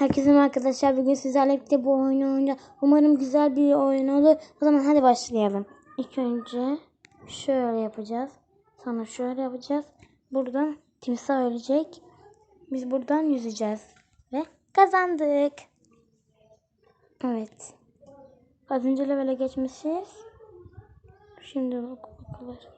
Herkese arkadaşlar. Bugün sizlerle birlikte bu oyunu oynayacağız. Umarım güzel bir oyun olur. O zaman hadi başlayalım. İlk önce şöyle yapacağız. Sonra şöyle yapacağız. Buradan timsah ölecek. Biz buradan yüzeceğiz. Ve kazandık. Evet. Az önce levele geçmişiz. Şimdi bak bakılır.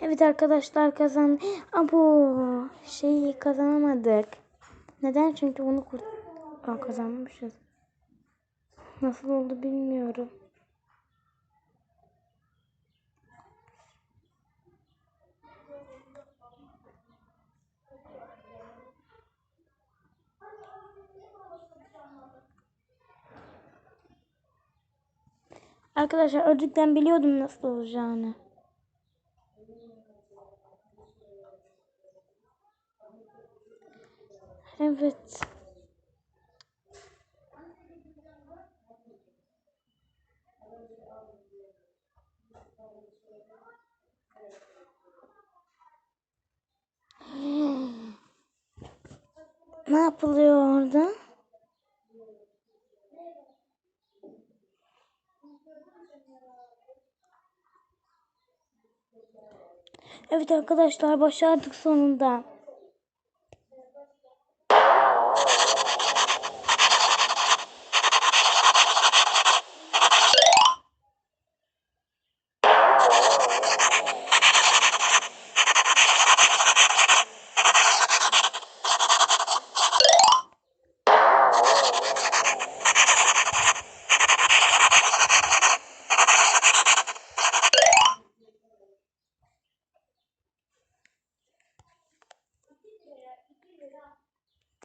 Evet arkadaşlar kazan. Abo şeyi kazanamadık. Neden? Çünkü bunu kurt Aa, kazanmışız. Nasıl oldu bilmiyorum. Arkadaşlar öldükten biliyordum nasıl olacağını. Evet. Ne yapılıyor orada? Evet arkadaşlar başardık sonunda.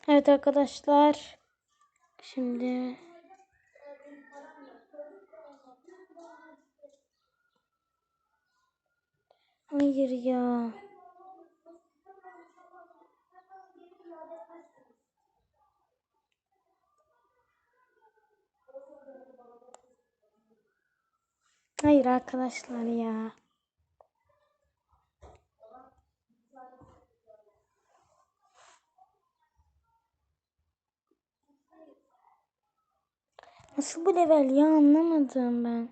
Evet arkadaşlar. Şimdi Hayır ya. Hayır arkadaşlar ya. Nasıl bu level ya anlamadım ben.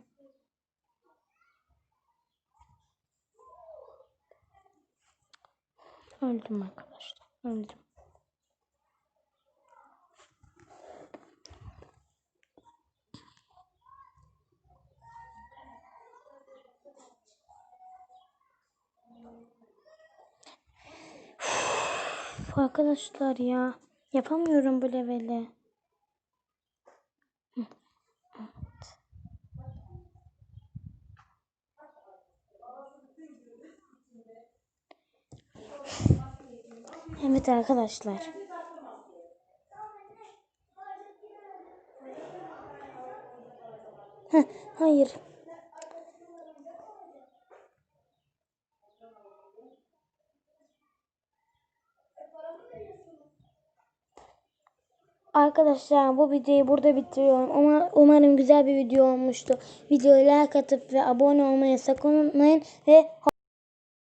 Öldüm arkadaşlar. Öldüm. Arkadaşlar ya yapamıyorum bu leveli. Evet arkadaşlar. Heh, hayır. Arkadaşlar bu videoyu burada bitiriyorum. Ama umarım güzel bir video olmuştu. Videoya like atıp ve abone olmayı sakın unutmayın ve